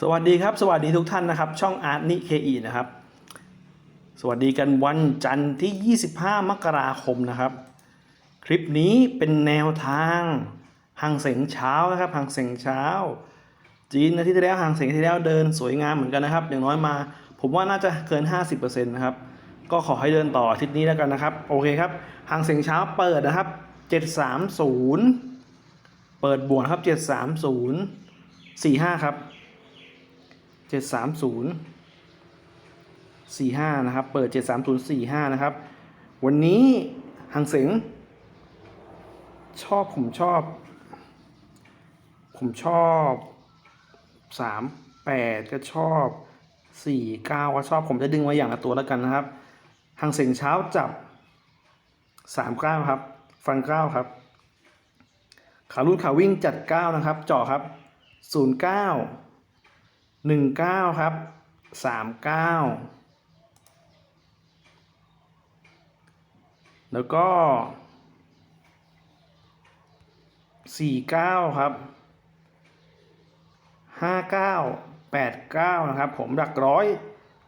สวัสดีครับ สวัสดีทุกท่านนะครับ ช่องอาร์ตนิเคอีนะครับ สวัสดีกันวันจันทร์ที่ 25 มกราคมนะครับ คลิปนี้เป็นแนวทางหางเสงเช้านะครับหางเสงเช้า จีนอาทิตย์ที่แล้วหางเสงที่แล้วเดินสวยงามเหมือนกันนะครับ อย่างน้อยมา ผมว่าน่าจะเกิน 50%นะครับ ก็ขอให้เดินต่ออาทิตย์นี้แล้วกันนะครับ โอเคครับหางเสงเช้าเปิดนะครับ 730 เปิดบวกครับ 730 45 ครับ เจ็ดสามศูนย์สี่ห้านะครับ เปิดเจ็ดสามศูนย์สี่ห้านะครับ วันนี้หางเสงชอบผมชอบ ผมชอบสามแปดก็ชอบสี่เก้าก็ชอบ ผมจะดึงไว้อย่างละตัวแล้วกันนะครับหางเสงเช้าจับสามเก้าครับ ฟันเก้าครับ ขาลูดขาวิ่งจัดเก้านะครับเจาะครับศูนย์เก้า หนึ่งเก้าครับสามเก้าแล้วก็สี่เก้าครับห้าเก้าแปดเก้านะครับ ผมหลักร้อย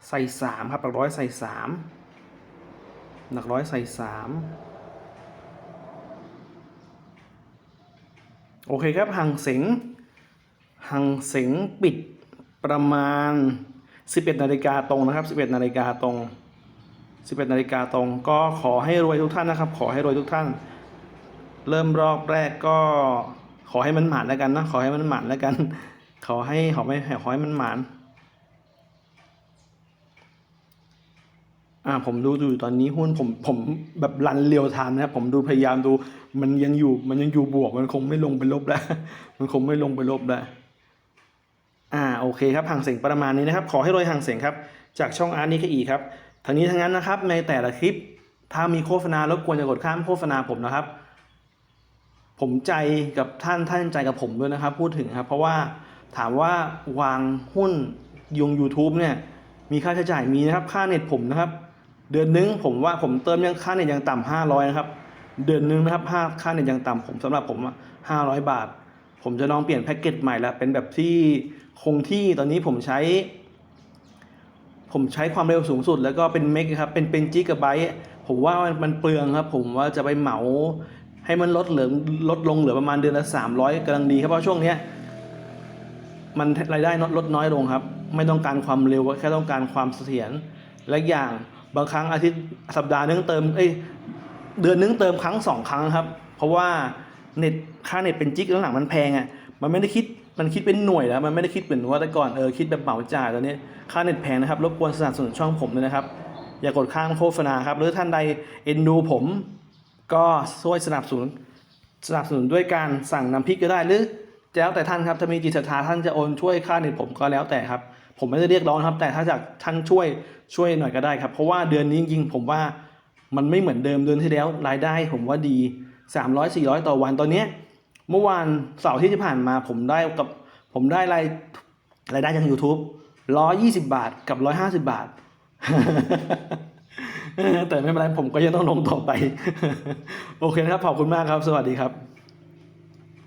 ใส่สามครับหลักร้อยใส่สามหลักร้อยใส่สามโอเคครับห่างเสงห่างเสงปิด ประมาณ 11นาฬิกาตรงนะครับ 11นาฬิกาตรง 11นาฬิกาตรง ก็ขอให้รวยทุกท่านนะครับ ขอให้รวยทุกท่าน เริ่มรอบแรกก็ขอให้มันหมานแล้วกันนะ ขอให้มันหมานแล้วกัน ขอให้ขอไม่ขอให้มันหมานอ่าผมดูอยู่ตอนนี้หุ้นผมผมแบบรันเรียวทม์นะครับผมดูพยายามดู มันยังอยู่มันยังอยู่บวก มันคงไม่ลงไปลบแล้ว มันคงไม่ลงไปลบแล้ว อ่าโอเคครับห่างเสียงประมาณนี้นะครับ ขอให้รวยห่างเสียงครับ จากช่องอาร์ตนิเคอีครับทั้งนี้ทั้งนั้นนะครับในแต่ละคลิป ถ้ามีโฆษณารบกวนอย่ากดข้ามโฆษณาผมนะครับ ผมใจกับท่านท่านใจกับผมด้วยนะครับ พูดถึงครับ เพราะว่าถามว่าวางหุ้นยง YouTube เนี่ยมีค่าใช้จ่ายมีนะครับค่าเน็ตผมนะครับ เดือนนึงผมว่าผมเติมยังค่าเน็ตยังต่ำห้าร้อยนะครับ เดือนนึงนะครับค่าค่าเน็ตยังต่ำผมสำหรับผมห้าร้อยบาท ผมจะลองเปลี่ยนแพ็กเกจใหม่ล้วเป็นแบบที่คงที่ตอนนี้ผมใช้ ผมใช้ความเร็วสูงสุด แล้วก็เป็นเมกครับเป็นเป็นจิกะไบต์ผมว่ามันเปลืองครับ ผมว่าจะไปเหมาให้มันลดเหลือลดลงเหลือประมาณเดือนละ 300กำลังดีครับเพราะช่วงเนี้ยมันรายได้ลดน้อยลงครับ ไม่ต้องการความเร็วแค่ต้องการความเสถียรและอีกอย่างบางครั้งอาทิตย์สัปดาห์นึงเติมเอ้ยเดือนนึงเติมครั้งสองครั้งครับ เพราะว่า เน็ตค่าเน็ตเป็นจิกแล้วหลังมันแพงอะมันไม่ได้คิดมันคิดเป็นหน่วยแล้วมันไม่ได้คิดเหมือนว่าแต่ก่อนเออคิดแบบเหมาจ่ายตอนนี้ค่าเน็ตแพงนะครับรบกวนสนับสนุนช่องผมด้วยนะครับ อย่ากดข้ามโฆษณาครับหรือท่านใดเอ็นดูผม ก็ช่วยสนับสนุนสนับสนุนด้วยการสั่งน้ำพริกก็ได้หรือแล้วแต่ท่านครับถ้ามีจิตศรัทธาท่านจะโอนช่วยค่าเน็ตผมก็แล้วแต่ครับ ผมไม่ได้เรียกร้องครับ แต่ถ้าจากท่านช่วยช่วยหน่อยก็ได้ครับ เพราะว่าเดือนนี้จริงๆผมว่ามันไม่เหมือนเดิมเดือนที่แล้วรายได้ผมว่าดี 300 400 ต่อวันตอนเนี้ยเมื่อวานเสาร์ที่ผ่านมาผมได้กับผมได้รายรายได้จาก YouTube 120 บาทกับ 150 บาท แต่ไม่เป็นไรผมก็ยังต้องลงต่อไป โอเคนะครับ ขอบคุณมากครับ สวัสดีครับ